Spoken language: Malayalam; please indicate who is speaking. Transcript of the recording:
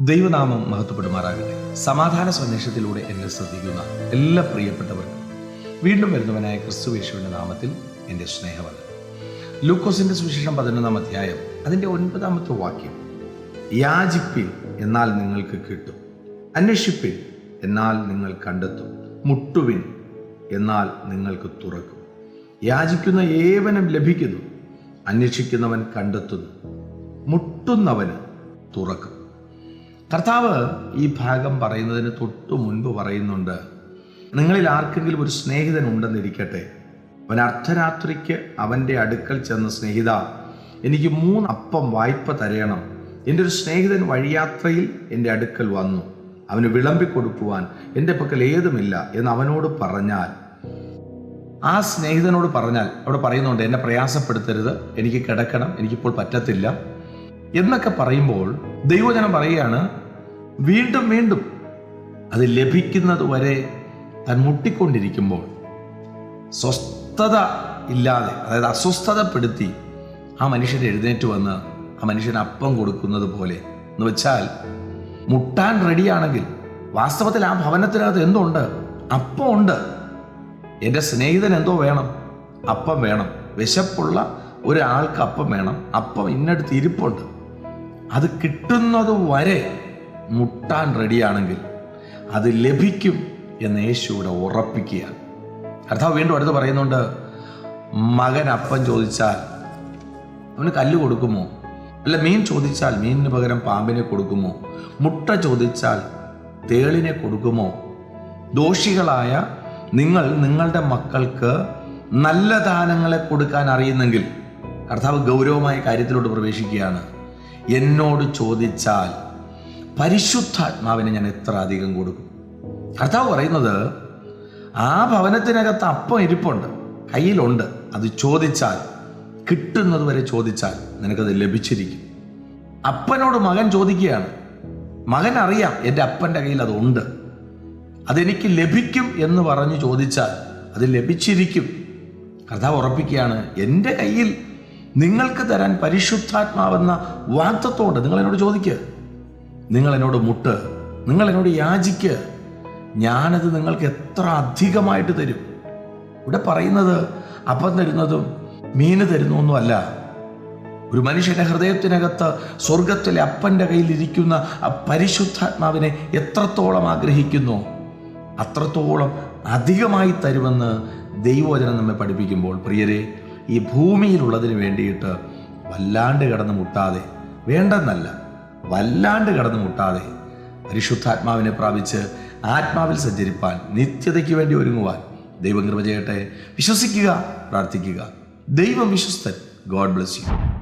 Speaker 1: ദൈവനാമം മഹത്വപ്പെടുമാറാകട്ടെ. സമാധാന സന്ദേശത്തിലൂടെ എന്നെ ശ്രദ്ധിക്കുന്ന എല്ലാ പ്രിയപ്പെട്ടവർക്കും വീണ്ടും വരുന്നവനായ ക്രിസ്തുവേശുവിന്റെ നാമത്തിൽ എന്റെ സ്നേഹവത് ലൂക്കോസിന്റെ സുവിശേഷം പതിനൊന്നാം അധ്യായം അതിന്റെ ഒൻപതാമത്തെ വാക്യം യാചിപ്പിൻ എന്നാൽ നിങ്ങൾക്ക് കിട്ടും അന്വേഷിപ്പിൻ എന്നാൽ നിങ്ങൾ കണ്ടെത്തും മുട്ടുവിൻ എന്നാൽ നിങ്ങൾക്ക് തുറക്കും. യാചിക്കുന്ന ഏവനും ലഭിക്കുന്നു അന്വേഷിക്കുന്നവൻ കണ്ടെത്തുന്നു മുട്ടുന്നവന് തുറക്കും. കർത്താവ് ഈ ഭാഗം പറയുന്നതിന് തൊട്ടു മുൻപ് പറയുന്നുണ്ട് നിങ്ങളിൽ ആർക്കെങ്കിലും ഒരു സ്നേഹിതൻ ഉണ്ടെന്നിരിക്കട്ടെ. അവൻ അർദ്ധരാത്രിക്ക് അവന്റെ അടുക്കൽ ചെന്ന സ്നേഹിത എനിക്ക് മൂന്ന് അപ്പം വായ്പ തരയണം എന്റെ ഒരു സ്നേഹിതൻ വഴിയാത്രയിൽ എന്റെ അടുക്കൽ വന്നു. അവന് വിളമ്പി കൊടുക്കുവാൻ എന്റെ പക്കൽ ഏതുമില്ല എന്ന് അവനോട് പറഞ്ഞാൽ ആ സ്നേഹിതനോട് പറഞ്ഞാൽ അവിടെ പറയുന്നുണ്ട് എന്നെ പ്രയാസപ്പെടുത്തരുത്. എനിക്ക് കിടക്കണം. എനിക്കിപ്പോൾ പറ്റത്തില്ല. എന്നൊക്കെ പറയുമ്പോൾ ദൈവജനം പറയുകയാണ് വീണ്ടും വീണ്ടും അത് ലഭിക്കുന്നത് വരെ താൻ മുട്ടിക്കൊണ്ടിരിക്കുമ്പോൾ സ്വസ്ഥത ഇല്ലാതെ അതായത് അസ്വസ്ഥതപ്പെടുത്തി ആ മനുഷ്യൻ എഴുന്നേറ്റ് വന്ന് ആ മനുഷ്യന് അപ്പം കൊടുക്കുന്നത് പോലെ എന്ന് വെച്ചാൽ മുട്ടാൻ റെഡിയാണെങ്കിൽ വാസ്തവത്തിൽ ആ ഭവനത്തിനകത്ത് എന്തുണ്ട്? അപ്പം ഉണ്ട് എന്റെ സ്നേഹിതൻ എന്തോ വേണം? അപ്പം വേണം. വിശപ്പുള്ള ഒരാൾക്ക് അപ്പം വേണം. അപ്പം ഇന്നടുത്ത് ഇരിപ്പുണ്ട്. അത് കിട്ടുന്നത് വരെ മുട്ടാൻ റെഡിയാണെങ്കിൽ അത് ലഭിക്കും എന്ന് യേശു ഇവിടെ ഉറപ്പിക്കുകയാണ്. കർത്താവ് വീണ്ടും അടുത്ത് പറയുന്നുണ്ട് മകൻ അപ്പം ചോദിച്ചാൽ അവന് കല്ല് കൊടുക്കുമോ? അല്ല മീൻ ചോദിച്ചാൽ മീനിന് പകരം പാമ്പിനെ കൊടുക്കുമോ? മുട്ട ചോദിച്ചാൽ തേളിനെ കൊടുക്കുമോ? ദോഷികളായ നിങ്ങൾ നിങ്ങളുടെ മക്കൾക്ക് നല്ല ദാനങ്ങളെ കൊടുക്കാൻ അറിയുന്നെങ്കിൽ കർത്താവ് ഗൗരവമായ കാര്യത്തിലോട്ട് പ്രവേശിക്കുകയാണ്. എന്നോട് ചോദിച്ചാൽ പരിശുദ്ധാത്മാവിനെ ഞാൻ എത്ര അധികം കൊടുക്കും? കർത്താവ് പറയുന്നത് ആ ഭവനത്തിനകത്ത് അപ്പം ഇരിപ്പുണ്ട് കയ്യിലുണ്ട്. അത് ചോദിച്ചാൽ കിട്ടുന്നത് വരെ ചോദിച്ചാൽ നിനക്കത് ലഭിച്ചിരിക്കും. അപ്പനോട് മകൻ ചോദിക്കുകയാണ് മകൻ അറിയാം എന്റെ അപ്പന്റെ കയ്യിൽ അതുണ്ട് അതെനിക്ക് ലഭിക്കും എന്ന് പറഞ്ഞു ചോദിച്ചാൽ അത് ലഭിച്ചിരിക്കും. കർത്താവ് ഉറപ്പിക്കുകയാണ് എന്റെ കയ്യിൽ നിങ്ങൾക്ക് തരാൻ പരിശുദ്ധാത്മാവെന്ന വാഗ്ദത്തോണ്ട് നിങ്ങൾ എന്നോട് ചോദിക്കുക നിങ്ങൾ എന്നോട് മുട്ട് നിങ്ങൾ എന്നോട് യാചിക്ക്. ഞാനത് നിങ്ങൾക്ക് എത്ര അധികമായിട്ട് തരും? ഇവിടെ പറയുന്നത് അപ്പം തരുന്നതും മീന് തരുന്നൊന്നുമല്ല ഒരു മനുഷ്യന്റെ ഹൃദയത്തിനകത്ത് സ്വർഗത്തിലെ അപ്പന്റെ കയ്യിലിരിക്കുന്ന ആ പരിശുദ്ധാത്മാവിനെ എത്രത്തോളം ആഗ്രഹിക്കുന്നു അത്രത്തോളം അധികമായി തരുമെന്ന് ദൈവവചനം നമ്മെ പഠിപ്പിക്കുമ്പോൾ പ്രിയരെ ഈ ഭൂമിയിലുള്ളതിന് വേണ്ടിയിട്ട് വല്ലാണ്ട് കിടന്ന് മുട്ടാതെ. വേണ്ടെന്നല്ല. വല്ലാണ്ട് കടന്നു മുട്ടാതെ പരിശുദ്ധാത്മാവിനെ പ്രാപിച്ച് ആത്മാവിൽ സഞ്ചരിപ്പാൻ നിത്യതയ്ക്ക് വേണ്ടി ഒരുങ്ങുവാൻ ദൈവം കൃപ ചെയ്യട്ടെ. വിശ്വസിക്കുക പ്രാർത്ഥിക്കുക. ദൈവം വിശ്വസ്തൻ. God bless you.